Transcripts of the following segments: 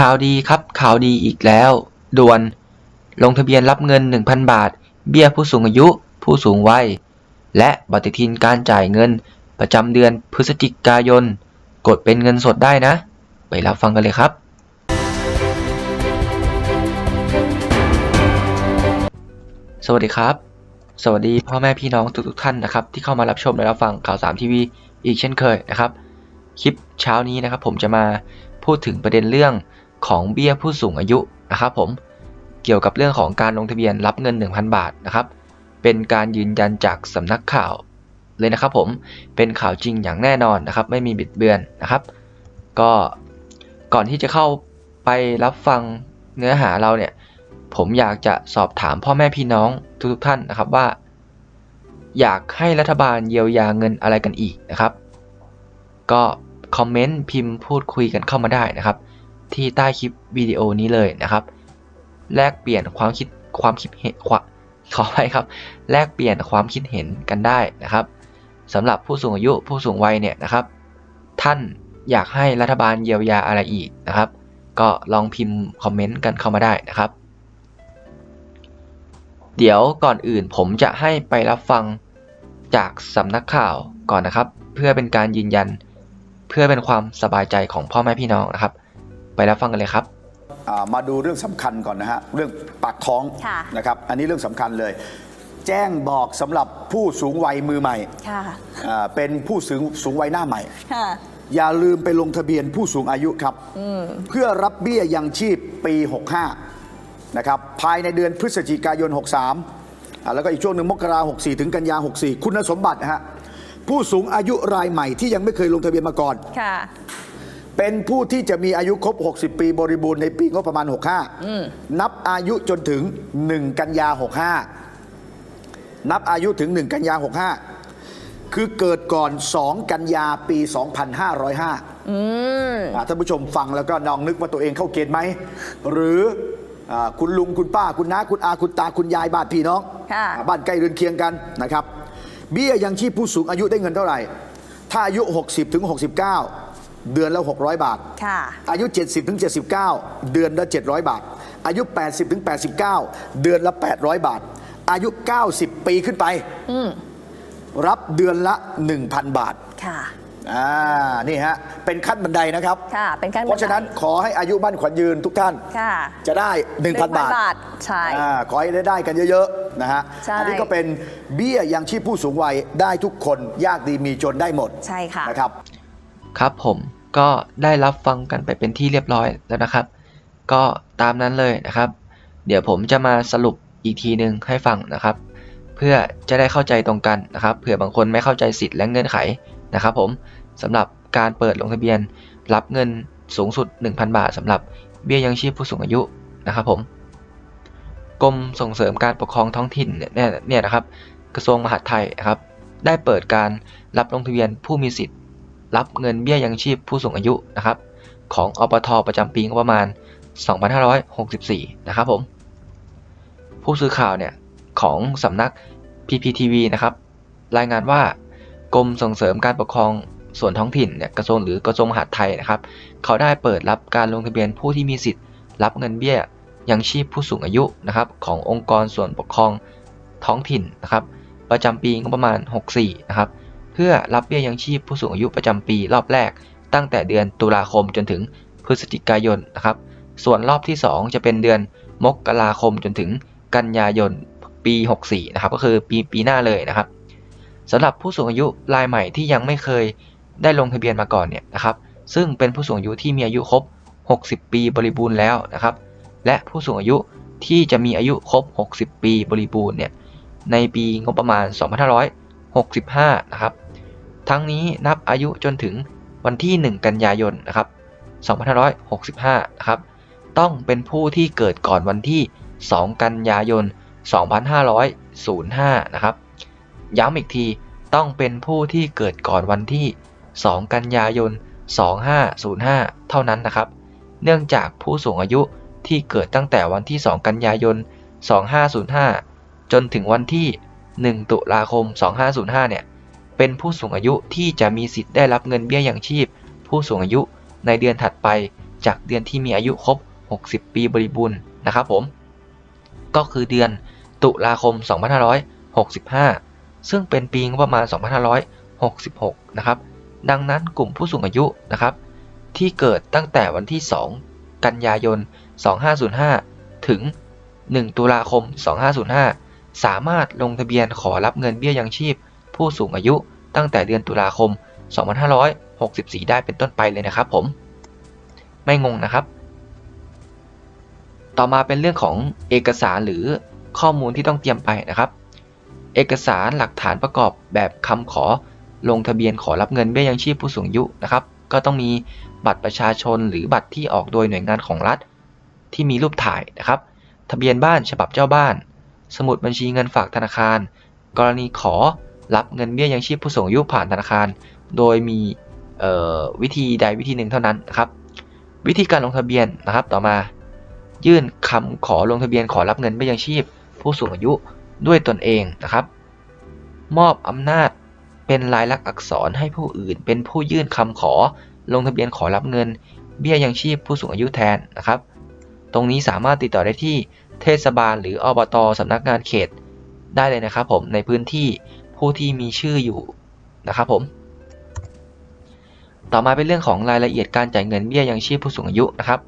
ข่าวดีครับข่าวดีอีกแล้ว ด่วน ลงทะเบียนรับเงิน 1,000 บาท เบี้ยผู้สูงอายุ ผู้สูงวัย และปฏิทินการจ่ายเงิน ประจำเดือนพฤศจิกายน กดเป็นเงินสดได้นะ ไปรับฟังกันเลยครับ สวัสดีครับ สวัสดีพ่อแม่พี่น้องทุกๆท่านนะครับ ที่เข้ามารับชมและรับฟังข่าวสามทีวีอีกเช่นเคยนะครับ คลิปเช้านี้นะครับ ผมจะมาพูดถึงประเด็นเรื่อง ของเบี้ยผู้สูงอายุนะครับผมเกี่ยวกับเรื่องของการลงทะเบียนรับเงิน 1,000 บาทนะครับเป็นการยืนยันจากสำนักข่าวเลยนะครับผมเป็นข่าวจริงอย่างแน่นอนนะครับ ไม่มีบิดเบือนนะครับ ก็ก่อนที่จะเข้าไปรับฟังเนื้อหาเราเนี่ยผมอยากจะสอบถามพ่อแม่พี่น้องทุกๆท่านนะครับว่า อยากให้รัฐบาลเยียวยาเงินอะไรกันอีกนะครับ ก็คอมเมนต์พิมพ์พูดคุยกันเข้ามาได้นะครับ ที่ใต้คลิปวิดีโอนี้เลยนะครับ แลกเปลี่ยนความคิดความคิดเห็นขอไปครับ แลกเปลี่ยนความคิดเห็นกันได้นะครับสำหรับผู้สูงอายุผู้สูงวัยเนี่ยนะครับ ท่านอยากให้รัฐบาลเยียวยาอะไรอีกนะครับ ก็ลองพิมพ์คอมเมนต์กันเข้ามาได้นะครับ เดี๋ยวก่อนอื่นผมจะให้ไปรับฟังจากสำนักข่าวก่อนนะครับ เพื่อเป็นการยืนยัน เพื่อเป็นความสบายใจของพ่อแม่พี่น้องนะครับ ไปรับฟังกันเลยครับอ่ามาดูเรื่องสำคัญก่อนนะฮะเรื่องปากท้องค่ะ นะครับอันนี้เรื่องสำคัญเลย แจ้งบอกสำหรับผู้สูงวัยมือใหม่ค่ะ อ่าเป็นผู้สูงสูงวัยหน้าใหม่ ค่ะ อย่าลืมไปลงทะเบียนผู้สูงอายุครับ เพื่อรับเบี้ยยังชีพปี 65 นะครับ ภายในเดือนพฤศจิกายน 63อ่าแล้วก็อีกช่วงหนึ่งมกรา64 ถึงกันยา 64 คุณสมบัตินะฮะผู้สูงอายุรายใหม่ที่ยังไม่เคยลงทะเบียนมาก่อน ค่ะ เป็นผู้ที่จะมีอายุครบ 60 ปีบริบูรณ์ในปีงบประมาณ 65 นับอายุจนถึง 1 กันยา 65 นับอายุถึง 1 กันยา 65 คือเกิดก่อน 2 กันยาปี 2505อืมอ่าท่านผู้ชมฟังแล้วก็ลองนึกว่าตัวเองเข้าเกณฑ์ไหม หรืออาคุณลุงคุณป้าคุณน้าคุณอาคุณตาคุณยายบ้านพี่น้องค่ะอ่าบ้านใกล้เรือนเคียงกันนะครับ เบี้ยยังชีพผู้สูงอายุได้เงินเท่าไหร่ ถ้าอายุ 60ถึง69 เดือนละ 600 บาท ค่ะ อายุ 70ถึง79 เดือนละ 700 บาท อายุ 80ถึง89 เดือนละ 800 บาท อายุ 90 ปีขึ้นไป อืมรับเดือนละ 1,000 บาท ค่ะ อ่า นี่ฮะ เป็นขั้นบันไดนะครับ ค่ะ เป็นการเพราะฉะนั้นขอให้อายุบ้านขวัญยืนทุกท่าน ค่ะจะได้ 1,000บาทบาท ใช่ อ่าขอให้ได้ได้กันเยอะๆนะฮะ ใช่ อันี้ก็เป็นเบี้ยยังชีพผู้สูงวัยได้ทุกคนยากดีมีจนได้หมดใช่ค่ะ นะครับ ครับผม ก็ได้รับฟังกันไปเป็นที่เรียบร้อยแล้วนะครับ ก็ตามนั้นเลยนะครับ เดี๋ยวผมจะมาสรุปอีกทีหนึ่งให้ฟังนะครับ เพื่อจะได้เข้าใจตรงกันนะครับเผื่อบางคนไม่เข้าใจสิทธิ์และเงื่อนไขนะครับผมสำหรับการเปิดลงทะเบียนรับเงินสูงสุด 1,000 บาทสำหรับเบี้ยยังชีพผู้สูงอายุนะครับผมกรมส่งเสริมการปกครองท้องถิ่นเนี่ยเนี่ยนะครับ กระทรวงมหาดไทยนะครับ ได้เปิดการรับลงทะเบียนผู้มีสิทธิ์ รับเงินเบี้ยยังชีพผู้สูงอายุนะครับของอปทประจำปีงบประมาณ 2564 นะครับผมผู้สื่อข่าวเนี่ยของสำนัก PPTV นะครับรายงานว่ากรมส่งเสริมการปกครองส่วนท้องถิ่นเนี่ยกระทรวงหรือกระทรวงมหาดไทยนะครับ เขาได้เปิดรับการลงทะเบียนผู้ที่มีสิทธิ์ รับเงินเบี้ยยังชีพผู้สูงอายุนะครับขององค์กรส่วนปกครองท้องถิ่นนะครับ ประจำปีงบประมาณ 64 นะครับ เพื่อรับเบี้ยยังชีพผู้สูงอายุประจำปีรอบแรก ตั้งแต่เดือนตุลาคมจนถึงพฤศจิกายนนะครับ ส่วนรอบที่ 2 จะเป็นเดือนมกราคมจนถึงกันยายนปี 64 นะครับ ก็คือปีปีหน้าเลยนะครับสำหรับผู้สูงอายุรายใหม่ที่ยังไม่เคยได้ลงทะเบียนมาก่อนเนี่ยนะครับ ซึ่งเป็นผู้สูงอายุที่มีอายุครบ 60 ปีบริบูรณ์แล้วนะครับ และผู้สูงอายุที่จะมีอายุครบ 60 ปีบริบูรณ์เนี่ยในปีงบประมาณ 2565 นะครับ ทั้งนี้นับอายุจนถึงวันที่ 1 กันยายนนะครับ2565นะครับ ต้องเป็นผู้ที่เกิดก่อนวันที่ 2 กันยายน 2505นะครับ ย้ำอีกที ต้องเป็นผู้ที่เกิดก่อนวันที่ 2 กันยายน 2505 เท่านั้นนะครับ เนื่องจากผู้สูงอายุที่เกิดตั้งแต่วันที่ 2 กันยายน 2505 จนถึงวันที่ 1 ตุลาคม 2505 เนี่ย เป็นผู้สูงอายุที่จะมีสิทธิ์ได้รับเงินเบี้ยยังชีพ ผู้สูงอายุในเดือนถัดไป จากเดือนที่มีอายุครบ 60 ปีบริบูรณ์นะครับผม ก็คือเดือนตุลาคม 2565 ซึ่งเป็นปีงบประมาณ 2566 นะครับ ดังนั้นกลุ่มผู้สูงอายุนะครับ ที่เกิดตั้งแต่วันที่ 2 กันยายน 2505 ถึง 1 ตุลาคม 2505 สามารถลงทะเบียนขอรับเงินเบี้ยยังชีพ ผู้สูงอายุตั้งแต่เดือนตุลาคม 2564 ได้เป็นต้นไปเลยนะครับผม ไม่งงนะครับ ต่อมาเป็นเรื่องของเอกสารหรือข้อมูลที่ต้องเตรียมไปนะครับ เอกสารหลักฐานประกอบแบบคำขอลงทะเบียนขอรับเงินเบี้ยยังชีพผู้สูงอายุนะครับ ก็ต้องมีบัตรประชาชนหรือบัตรที่ออกโดยหน่วยงานของรัฐ ที่มีรูปถ่ายนะครับ ทะเบียนบ้านฉบับเจ้าบ้าน สมุดบัญชีเงินฝากธนาคาร กรณีขอ รับเงินเบี้ยยังชีพผู้สูงอายุผ่านธนาคาร โดยมีวิธีใดวิธีหนึ่งเท่านั้นนะครับ วิธีการลงทะเบียนนะครับ ต่อมา ยื่นคำขอลงทะเบียนขอรับเงินเบี้ยยังชีพ ผู้สูงอายุด้วยตนเองนะครับ มอบอำนาจเป็นลายลักษณ์อักษรให้ผู้อื่น เป็นผู้ยื่นคำขอลงทะเบียนขอรับเงิน เบี้ยยังชีพผู้สูงอายุแทนนะครับ ตรงนี้สามารถติดต่อได้ที่เทศบาลหรืออบตสำนักงานเขตได้เลยนะครับผมในพื้นที่ ผู้ที่มีชื่ออยู่นะครับผม ต่อมาเป็นเรื่องของรายละเอียดการจ่ายเงินเบี้ยยังชีพผู้สูงอายุนะครับ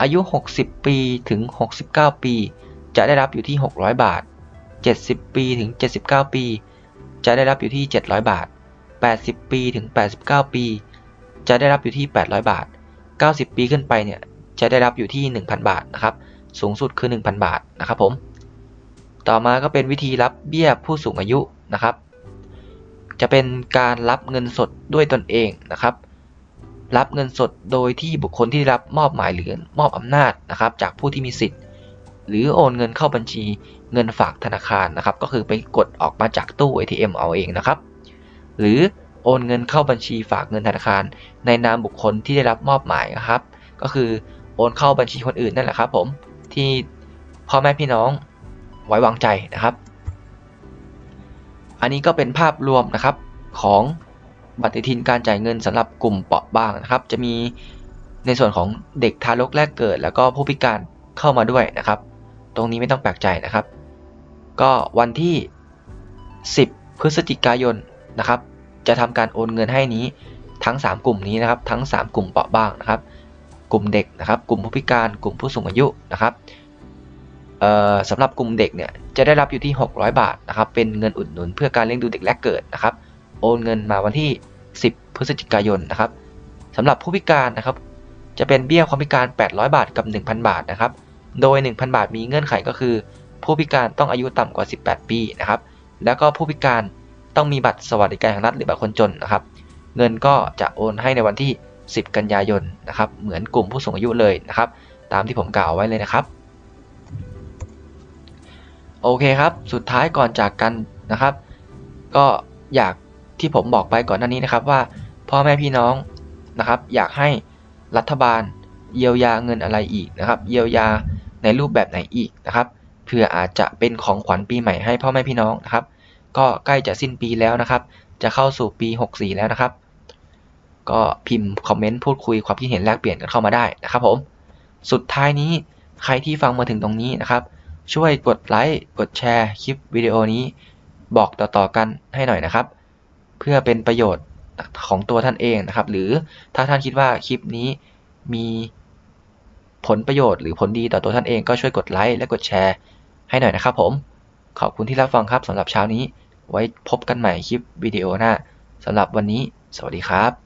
อายุ 60 ปีถึง 69 ปี จะได้รับอยู่ที่ 600 บาท 70 ปีถึง 79 ปี จะได้รับอยู่ที่ 700 บาท 80 ปีถึง 89 ปี จะได้รับอยู่ที่ 800 บาท 90 ปีขึ้นไปเนี่ย จะได้รับอยู่ที่ 1,000 บาทนะครับ สูงสุดคือ 1,000 บาทนะครับผม ต่อมาก็เป็นวิธีรับเบี้ยผู้สูงอายุ นะครับ จะเป็นการรับเงินสดด้วยตนเองนะครับ รับเงินสดโดยที่บุคคลที่รับมอบหมายหรือมอบอำนาจนะครับ จากผู้ที่มีสิทธิ์ หรือโอนเงินเข้าบัญชีเงินฝากธนาคารนะครับ ก็คือไปกดออกมาจากตู้ ATM เอาเองนะครับ หรือโอนเงินเข้าบัญชีฝากเงินธนาคาร ในนามบุคคลที่ได้รับมอบหมายนะครับ ก็คือโอนเข้าบัญชีคนอื่นนั่นแหละครับผมที่พ่อแม่พี่น้องไว้วางใจนะครับ อันนี้ก็เป็นภาพรวมนะครับของบัตรปฏิทินการจ่ายเงินสำหรับกลุ่มเปราะบางนะครับ จะมีในส่วนของเด็กทารกแรกเกิด แล้วก็ผู้พิการเข้ามาด้วยนะครับ ตรงนี้ไม่ต้องแปลกใจนะครับ ก็วันที่ 10 พฤศจิกายนนะครับ จะทำการโอนเงินให้นี้ทั้ง 3 กลุ่มนี้นะครับ ทั้ง 3 กลุ่มเปราะบางนะครับ กลุ่มเด็กนะครับ กลุ่มผู้พิการ กลุ่มผู้สูงอายุนะครับ สำหรับกลุ่มเด็กเนี่ยจะได้รับอยู่ที่ 600 บาทนะครับเป็นเงินอุดหนุนเพื่อการเลี้ยงดูเด็กแรกเกิดนะครับโอนเงินมาวันที่ 10 พฤศจิกายนนะครับสำหรับผู้พิการนะครับจะเป็นเบี้ยความพิการ 800 บาทกับ 1,000 บาทนะครับโดย 1,000 บาทมีเงื่อนไขก็คือ ผู้พิการต้องอายุต่ำกว่า 18 ปีนะครับแล้วก็ผู้พิการต้องมีบัตรสวัสดิการแห่งรัฐหรือบัตรคนจนนะครับเงินก็จะโอนให้ในวันที่ 10 กันยายนนะครับเหมือนกลุ่มผู้สูงอายุเลยนะครับตามที่ผมกล่าวไว้เลยนะครับ โอเคครับ สุดท้ายก่อนจากกันนะครับ ก็อยากที่ผมบอกไปก่อนหน้านี้นะครับว่าพ่อแม่พี่น้องนะครับ อยากให้รัฐบาล เยียวยาเงินอะไรอีกนะครับ เยียวยาในรูปแบบไหนอีกนะครับเพื่ออาจจะเป็นของขวัญปีใหม่ให้พ่อแม่พี่น้องนะครับ ก็ใกล้จะสิ้นปีแล้วนะครับ จะเข้าสู่ปี 64 แล้วนะครับ ก็พิมพ์คอมเมนต์พูดคุยความคิดเห็นแลกเปลี่ยนกันเข้ามาได้นะครับผม สุดท้ายนี้ใครที่ฟังมาถึงตรงนี้นะครับ ช่วยกดไลค์กดแชร์คลิปวิดีโอนี้ บอกต่อๆกันให้หน่อยนะครับ เพื่อเป็นประโยชน์ของตัวท่านเองนะครับ หรือถ้าท่านคิดว่าคลิปนี้มีผลประโยชน์หรือผลดีต่อตัวท่านเองก็ช่วยกดไลค์และกดแชร์ให้หน่อยนะครับ ผม ขอบคุณที่รับฟังครับสำหรับเช้านี้ ไว้พบกันใหม่คลิปวิดีโอหน้าสำหรับวันนี้ สวัสดีครับ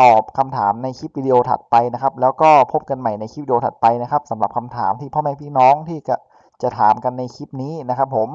ตอบคำถามในคลิปวิดีโอถัดไปนะครับ แล้วก็พบกันใหม่ในคลิปวิดีโอถัดไปนะครับสำหรับคำถามที่พ่อแม่พี่น้องที่จะจะถามกันในคลิปนี้นะครับผม